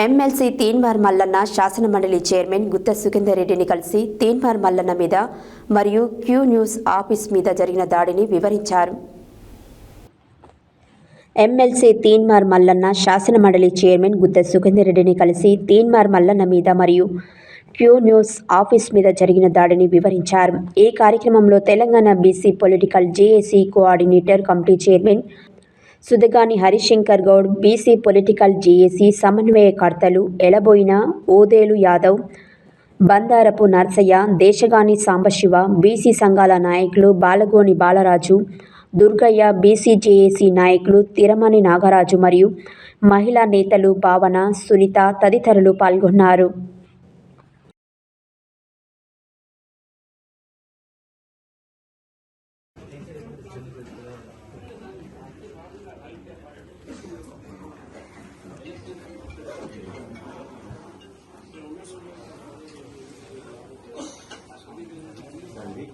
MLC Teenmar Mallanna శాసనమండలి chairman గుత్త సుఖేందర్ రెడ్డిని కలిసి తీన్మార్ మల్లన్న మీద మరియు క్యూ న్యూస్ ఆఫీస్ మీద జరిగిన దాడిని వివరించారు. ఎమ్మెల్సీ తీన్మార్ మల్లన్న శాసనమండలి చైర్మన్ గుత్త సుఖేందర్ రెడ్డిని కలిసి తీన్మార్ మల్లన్న మీద మరియు క్యూ న్యూస్ ఆఫీస్ మీద జరిగిన దాడిని వివరించారు. ఈ కార్యక్రమంలో Telangana BC political JAC coordinator committee chairman Sudagani Harishankar Goud BC political JAC సమన్వయకర్తలు Elaboina Odelu Yadav Bandarapu Narsaiah Desagani Sambasiva BC సంఘాల నాయకులు బాలగోని బాలరాజు దుర్గయ్య బీసీ జేఏసీ నాయకులు తిరమణి నాగరాజు మరియు మహిళా నేతలు భావన సునీత తదితరులు పాల్గొన్నారు.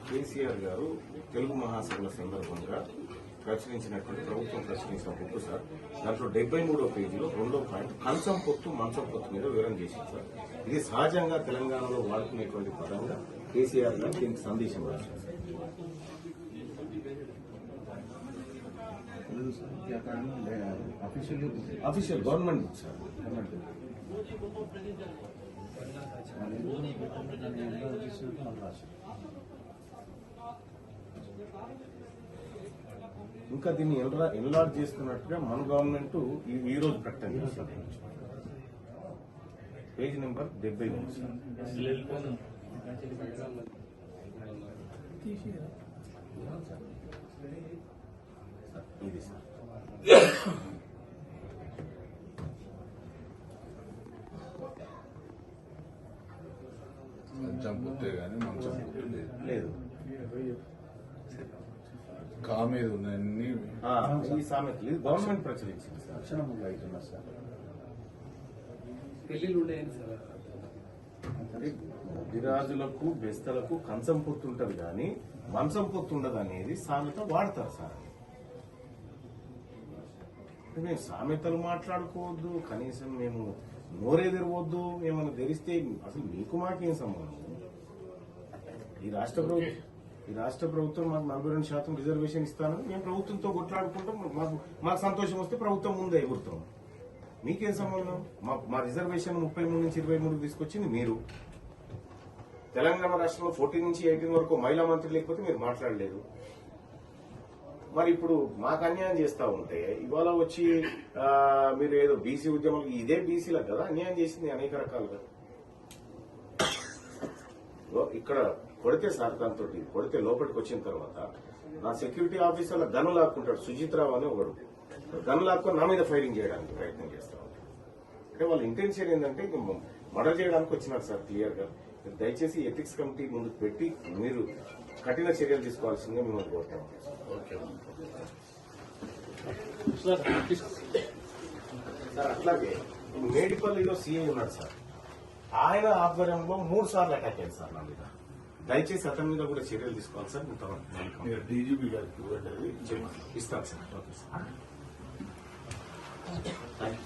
కేసీఆర్ గారు తెలుగు మహాసభల సందర్భంగా ప్రచురించినటువంటి ప్రభుత్వం ప్రచురించిన బుక్ సార్ దాంట్లో డెబ్బై మూడో పేజీలో రెండో పాయింట్ కంచం పొత్తు మంచం పొత్తు మీద వివరణ చేసింది సార్. ఇది సహజంగా తెలంగాణలో వాడుకునేటువంటి పదంగా కేసీఆర్ గారు దీనికి సందేశం రాశారు sir. Official government book sir ఇంకా దీన్ని ఎన్లార్జ్ చేసుకున్నట్టుగా మన గవర్నమెంట్ ఈ- రోజు ప్రకటన చేసింది. పేజ్ నెంబర్ డెబ్బై ఇది సార్ మంచం పుట్టే కానీ మంచం పుట్టే లేదు. లేదు కా మీద ఉన్నాయన్ని ఆ, ఈ సామెతలు ఇది గవర్నమెంట్ ప్రచురించింది సార్. పెళ్ళిళ్ళు ఉండేయండి సార్. అంటే ముదిరాజులకు బెస్తలకు కంచం పొత్తు ఉంటది కానీ మంచం పొత్తు ఉండదు అనేది సామెత వాడతారు సార్ అంటే మేము సామెతలు మాట్లాడుకోవద్దు కనీసం మేము నోరెదిరవద్దు ఏమైనా తెరిస్తే అసలు మీకు మాకేం సంబంధం? ఈ రాష్ట్ర ప్రభుత్వం ఈ రాష్ట్ర ప్రభుత్వం మాకు నలభై రెండు శాతం రిజర్వేషన్ ఇస్తాను. మేము ప్రభుత్వంతో కొట్లాడుకుంటాం. మాకు మాకు సంతోషం వస్తే ప్రభుత్వం ముందే ఎగురుతాం. మీకేం సంబంధం? మా మా రిజర్వేషన్ ముప్పై మూడు నుంచి ఇరవై మూడు తీసుకొచ్చింది మీరు. తెలంగాణ రాష్ట్రంలో ఫోర్టీన్ నుంచి ఎయిటీన్ వరకు మహిళా మంత్రి లేకపోతే మీరు మాట్లాడలేదు. మరి ఇప్పుడు మాకు అన్యాయం చేస్తా ఉంటే ఇవాళ వచ్చి మీరు ఏదో బీసీ ఉద్యమాలు ఇదే బీసీలకు కదా అన్యాయం చేసింది అనేక రకాలుగా. ఇక్కడ కొడితే సార్ దాంతో కొడితే లోపలికి వచ్చిన తర్వాత నా సెక్యూరిటీ ఆఫీసర్ల గన్ను లాక్కుంటాడు. సుజిత్ రావు అని ఒకడు. గన్ను లాక్కొని నా మీద ఫైరింగ్ చేయడానికి ప్రయత్నం చేస్తా ఉంటాడు. అంటే వాళ్ళ ఇంటెన్షన్ ఏంటంటే ఇంక మర్డర్ చేయడానికి వచ్చినారు సార్ క్లియర్గా. దయచేసి ఎథిక్స్ కమిటీ ముందుకు పెట్టి మీరు కఠిన చర్యలు తీసుకోవాల్సిందిగా మిమ్మల్ని కోరుతాం సార్ అట్లాగే మేడిపల్లిలో సీఏ ఉన్నాడు సార్. ఆయన ఆధ్వర్యంలో మూడు సార్లు అటాక్ అయింది సార్ నా మీద. దయచేసి అతని మీద కూడా చర్యలు తీసుకోవాలి సార్. ఇంత మీరు డీజీపీ గారికి ఇవ్వండి ఇస్తాను సార్. Okay sir.